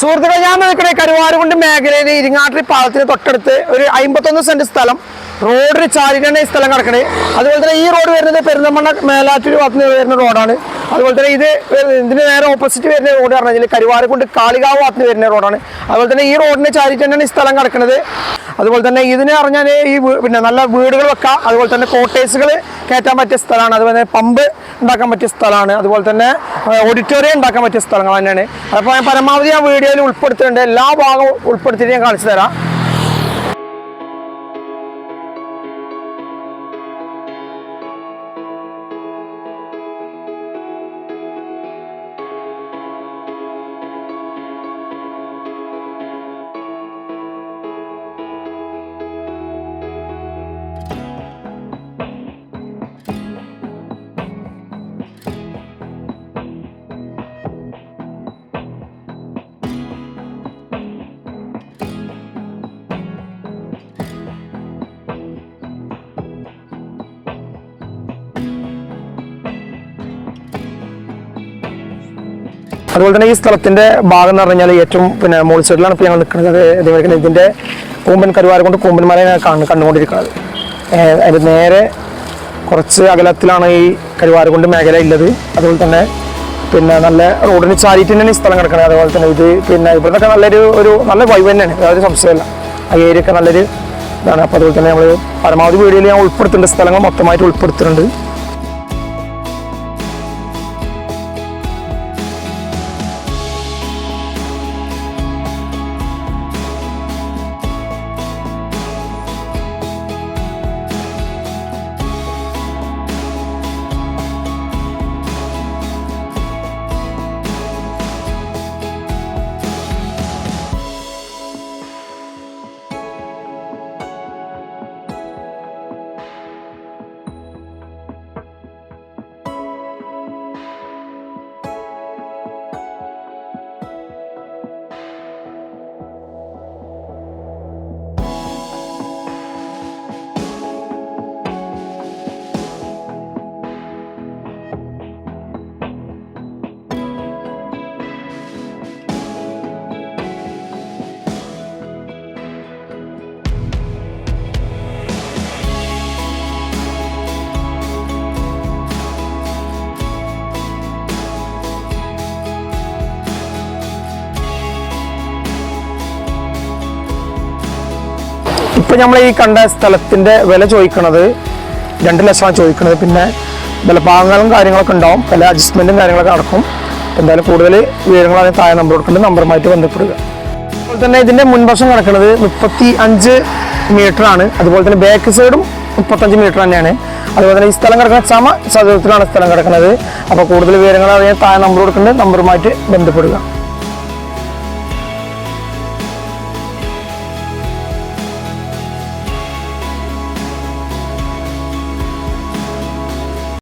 സുഹൃത്തുക്കളെ ഞാൻ നിൽക്കുന്ന കരുവാരുകുണ്ട് മേഖലയിൽ ഇരിങ്ങാട്ടിരി പാലത്തിന് തൊട്ടടുത്ത് ഒരു അമ്പത്തൊന്ന് സെന്റ് സ്ഥലം. റോഡിന് ചാരിനാണ് ഈ സ്ഥലം കിടക്കണേ. അതുപോലെ തന്നെ ഈ റോഡ് വരുന്നത് പെരുന്തമണ്ണ മേലാറ്റൂർ ഭാഗത്ത് നിന്ന് വരുന്ന റോഡാണ്. അതുപോലെ തന്നെ ഇത് ഇതിന് നേരെ ഓപ്പോസിറ്റ് വരുന്ന റോഡ് പറഞ്ഞു കഴിഞ്ഞാൽ കരുവാരുകുണ്ട് കാളികാവ് ഭാഗത്ത് വരുന്ന റോഡാണ് അതുപോലെ തന്നെ ഈ റോഡിനെ ചാരിട്ടാണ് ഈ സ്ഥലം കിടക്കുന്നത് അതുപോലെ തന്നെ ഇതിനെ പറഞ്ഞാൽ ഈ പിന്നെ നല്ല വീടുകൾ വെക്കാം. അതുപോലെ തന്നെ കോട്ടേഴ്സുകൾ കയറ്റാൻ പറ്റിയ സ്ഥലമാണ്. അതുപോലെ തന്നെ പമ്പ് ഉണ്ടാക്കാൻ പറ്റിയ സ്ഥലമാണ്. അതുപോലെ തന്നെ ഓഡിറ്റോറിയം ഉണ്ടാക്കാൻ പറ്റിയ സ്ഥലങ്ങൾ തന്നെയാണ്. അപ്പോൾ ഞാൻ പരമാവധി ആ വീഡിയോയിൽ ഉൾപ്പെടുത്തിയിട്ടുണ്ട് എല്ലാ ഭാഗവും ഉൾപ്പെടുത്തിയിട്ട് ഞാൻ കാണിച്ചു തരാം. അതുപോലെ തന്നെ ഈ സ്ഥലത്തിന്റെ ഭാഗം എന്ന് പറഞ്ഞാൽ ഏറ്റവും പിന്നെ മോൾ സൈഡിലാണ് ഇപ്പോൾ ഞങ്ങൾ നിൽക്കുന്നത്. അത് അതേപോലെ ഇതിന്റെ കൂമ്പൻ കരുവാരം കൊണ്ട് കൂമ്പൻ മലയാണ് കാണു കണ്ടുകൊണ്ടിരിക്കുന്നത്. ഏഹ് അതിന്റെ നേരെ കുറച്ച് അകലത്തിലാണ് ഈ കരുവാരകുണ്ട് മേഖല ഉള്ളത്. അതുപോലെ തന്നെ പിന്നെ നല്ല റോഡിന് ചാരിറ്റി തന്നെയാണ് ഈ സ്ഥലം കിടക്കുന്നത്. അതുപോലെ തന്നെ ഇത് പിന്നെ ഇവിടുന്നൊക്കെ നല്ലൊരു ഒരു നല്ല വൈബ് തന്നെയാണ്. യാതൊരു സംശയമില്ല ആ ഏരിയ ഒക്കെ നല്ലൊരു ഇതാണ്. അപ്പോൾ അതുപോലെ തന്നെ നമ്മൾ പരമാവധി വീഡിയോയിൽ ഞാൻ ഉൾപ്പെടുത്തുന്നുണ്ട് സ്ഥലങ്ങൾ മൊത്തമായിട്ട് ഉൾപ്പെടുത്തുന്നുണ്ട്. ഇപ്പൊ നമ്മൾ ഈ കണ്ട സ്ഥലത്തിന്റെ വില ചോദിക്കണത് രണ്ട് ലക്ഷമാണ് ചോദിക്കുന്നത് പിന്നെ ബലഭാഗങ്ങളും കാര്യങ്ങളൊക്കെ ഉണ്ടാവും. പല അഡ്ജസ്റ്റ്മെന്റും കാര്യങ്ങളൊക്കെ നടക്കും. എന്തായാലും കൂടുതൽ വിവരങ്ങളാണ് താഴെ നമ്പർ കൊടുക്കേണ്ട നമ്പറുമായിട്ട് ബന്ധപ്പെടുക. അതുപോലെ തന്നെ ഇതിന്റെ മുൻവശം കിടക്കുന്നത് മുപ്പത്തി അഞ്ച് മീറ്റർ ആണ്. അതുപോലെ തന്നെ ബാക്ക് സൈഡും മുപ്പത്തഞ്ച് മീറ്റർ തന്നെയാണ്. അതുപോലെ തന്നെ ഈ സ്ഥലം കിടക്കുന്ന സമ ചതുരത്തിലാണ് സ്ഥലം കിടക്കുന്നത്. അപ്പോൾ കൂടുതൽ വിവരങ്ങൾ അറിയാൻ താഴെ നമ്പർ കൊടുക്കേണ്ട നമ്പറുമായിട്ട് ബന്ധപ്പെടുക.